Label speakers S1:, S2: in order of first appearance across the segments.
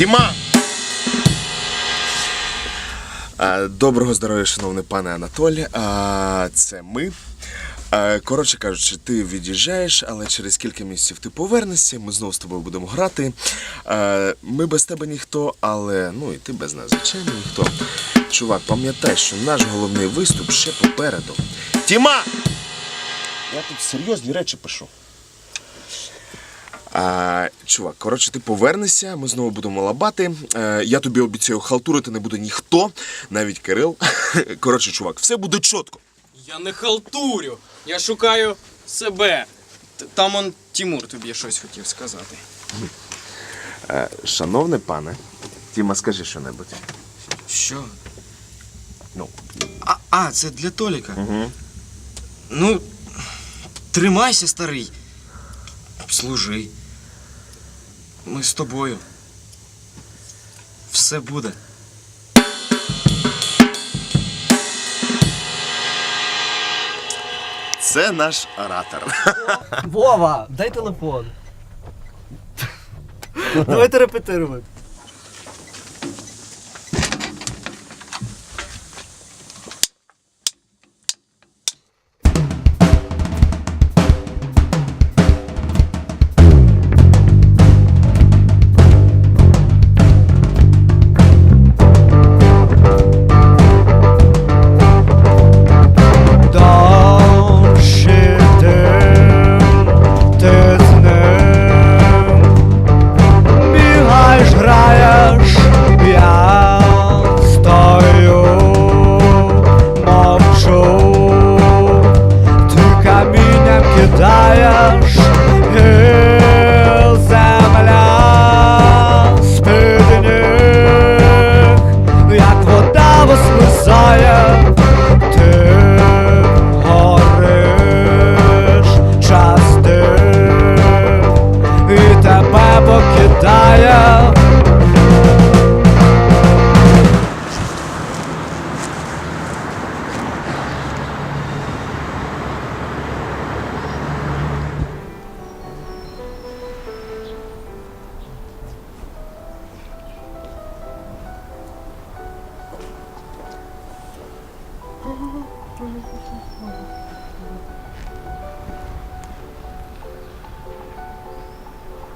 S1: Тіма! Доброго здоров'я, шановний пане Анатолій. А, Це ми. Коротше кажучи, ти від'їжджаєш, але через кілька місяців ти повернешся, ми знову з тобою будемо грати. Ми без тебе ніхто, але ну і ти без нас, звичайно, ніхто. Чувак, пам'ятай, що наш головний виступ ще попереду. Тіма! Я тут серйозні речі пишу. А, чувак, коротше, ти повернешся, ми знову будемо лабати. Е, я тобі обіцяю, халтурити не буде ніхто, навіть Кирил. Коротше, чувак, все буде чітко.
S2: Я не халтурю. Я шукаю себе. Т- Там он Тимур тобі щось хотів сказати.
S1: Е, шановний пане, Тіма, скажи що-небудь.
S2: Що?
S1: Ну.
S2: А, а це для Толіка. Ну, тримайся, старий. Служи. Ми з тобою. Все буде.
S1: Це наш оратор.
S3: Вова, дай телефон. Давайте репетирувати.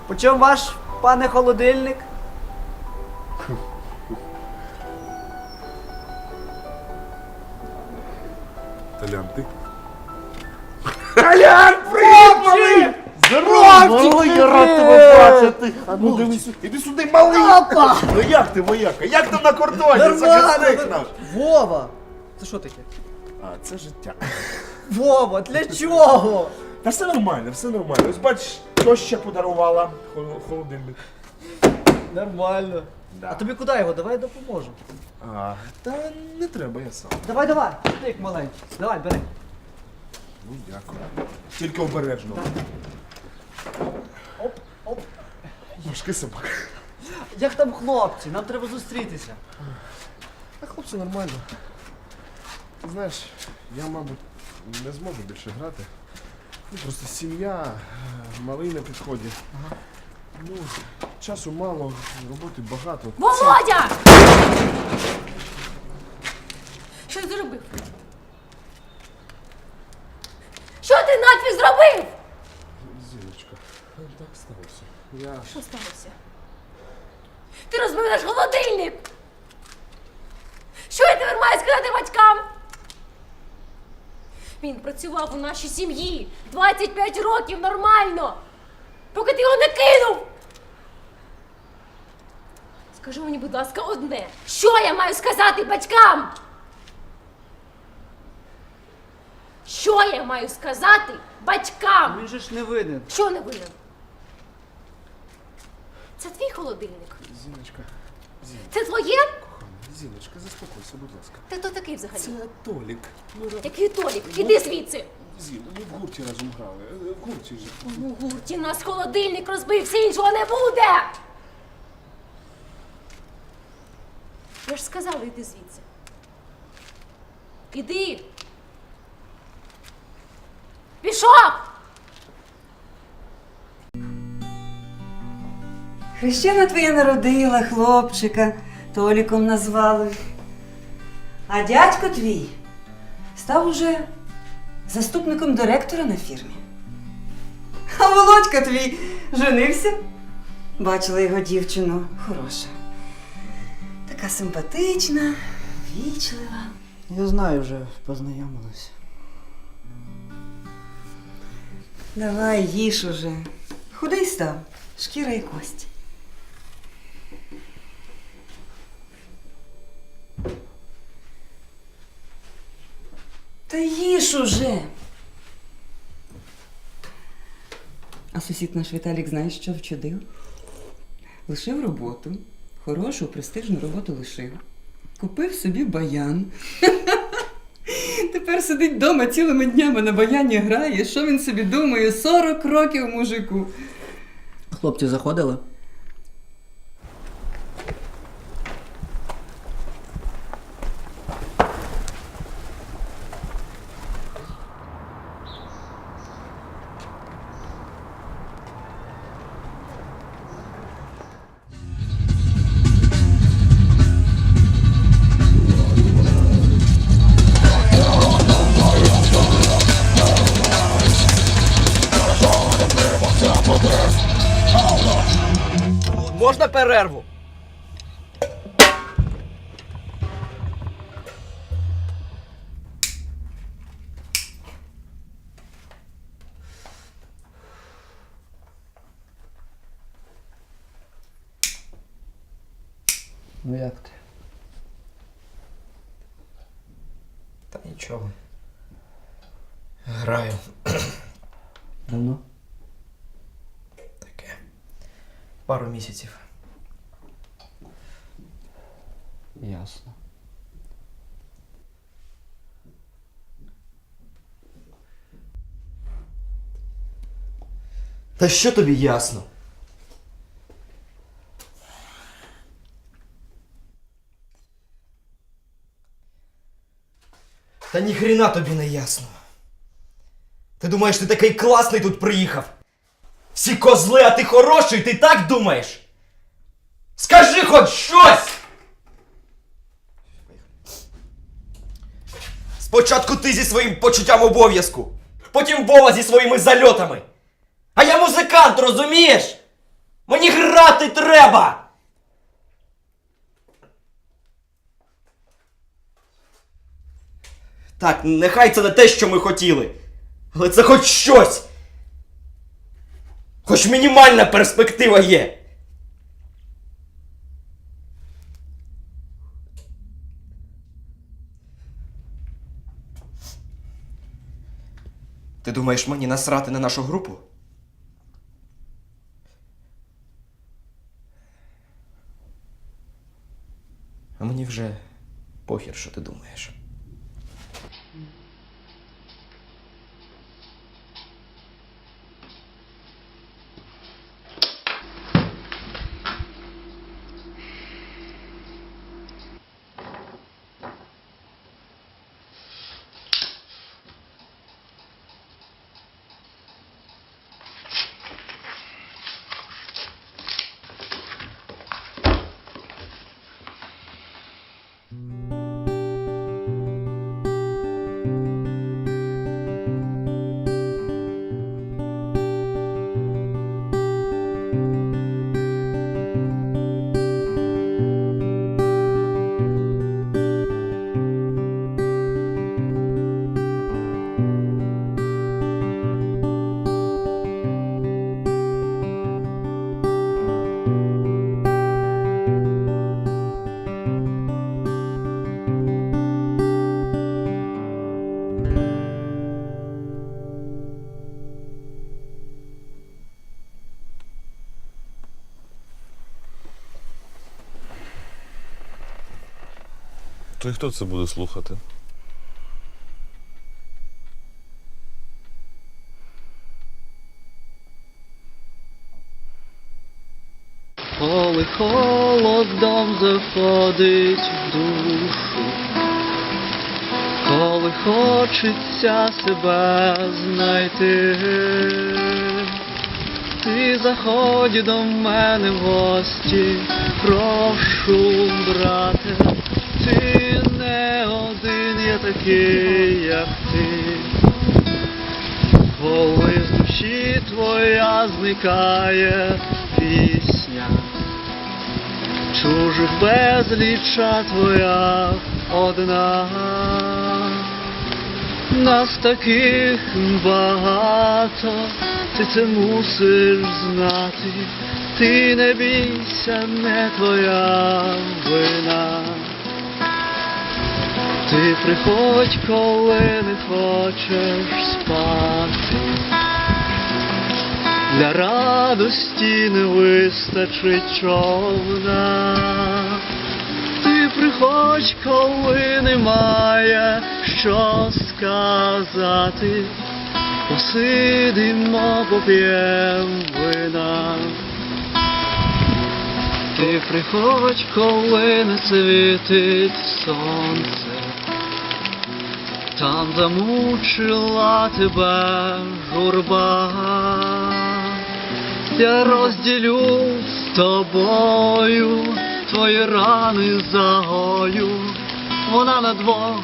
S3: Почем ваш, пане холодильник?
S1: Толян, ти?
S3: Здорово!
S4: я рад тебе бачити. А ну дивись, іди сюди, малий. Ну як ти, вояка? Як там на кордоні? Захисник наш.
S3: Вова! Це що таке?
S4: А, це життя.
S3: Вова, для чого?
S4: Та все нормально, все нормально. Ось бачиш, тоща подарувала хол- холодильник.
S3: Нормально.
S4: Да.
S3: А тобі куди його? Давай допоможу.
S4: А, та не треба, я сам.
S3: Давай, давай, ти як маленький. Давай, бери.
S4: Ну, дякую. Тільки обережно.
S3: Оп, оп.
S4: Важкий собака.
S3: Як там хлопці? Нам треба зустрітися.
S4: А хлопці нормально. Ти знаєш, я, мабуть, не зможу більше грати. Ну, просто сім'я, е, малий на підході. Ну, часу мало, роботи багато.
S5: Володя! Що ти зробив? Що ти надфі зробив?
S4: Зіночка, так сталося. Я
S5: Що сталося? Ти розбив наш холодильник! Що я тепер маю сказати батькам? Він працював у нашій сім'ї 25 років нормально, поки ти його не кинув. Скажи мені, будь ласка, одне. Що я маю сказати батькам? Що я маю сказати батькам?
S3: Він же ж не винен.
S5: Що не винен? Це твій холодильник.
S4: Зіночка,
S5: Це твоє?
S4: Зіночка, заспокойся, будь ласка.
S5: Ти хто такий взагалі?
S4: Це Толік. Ну, ра-
S5: Який Толік? Іди звідси.
S4: Зін, ми в гурті разом грали. Е, В гурті ж.
S5: У гурті нас холодильник розбився, іншого не буде. Я ж сказала, іди звідси. Іди. Пішов!
S6: Хрещена твоя народила хлопчика, Толіком назвали. А дядько твій став уже заступником директора на фірмі. А Володька твій женився. Бачила його дівчину хороша. Така симпатична, вічлива.
S7: Я знаю, вже познайомилися.
S6: Давай, їж уже. Худий став, шкіра і кость. Та їж уже. А сусід наш Віталік знаєш, що вчудив? Лишив роботу, хорошу, престижну роботу лишив. Купив собі баян. Тепер сидить вдома цілими днями на баяні грає. Що він собі думає? 40 років мужику.
S7: Хлопці заходили?
S8: Можна перерву?
S7: Ну як ти?
S8: Та нічого. Граю.
S7: Давно?
S8: Таке. Пару місяців.
S7: Ясно.
S2: Та що тобі ясно? Та ніхрена тобі не ясно. Ти думаєш, ти такий класний тут приїхав? Всі козли, а ти хороший, ти так думаєш? Скажи хоч щось! Спочатку ти зі своїм почуттям обов'язку, потім Вова зі своїми зальотами. А я музикант, розумієш? Мені грати треба! Так, нехай це не те, що ми хотіли. Але це хоч щось. Хоч мінімальна перспектива є. Ти думаєш мені насрати на нашу групу? А мені вже похір, що ти думаєш.
S9: То хто це буде слухати?
S3: Коли холодом заходить в душу, коли хочеться себе знайти, Ти заходь до мене в гості, прошу, брате, ти не один, я такий, як ти. Коли з душі твоя зникає пісня, чужих безліча твоя одна. Нас таких багато, ти це мусиш знати, ти не бійся, не твоя вина. Ти приходь, коли не хочеш спати. Для радості не вистачить човна. Ти приходь, коли немає що сказати. Посидимо, поп'єм вина. Ти приходь, коли не світить сонце. Там замучила тебе журба. Я розділю з тобою твої рани загою. Вона на двох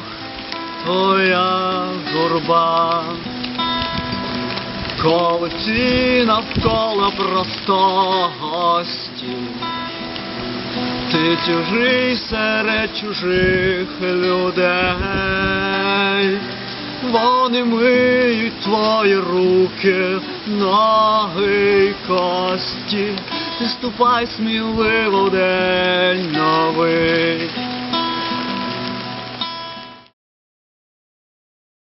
S3: твоя журба. Коли навколо просто гості. Ти чужий серед чужих людей, вони миють твої руки на гикості, ти ступай сміливо день новий.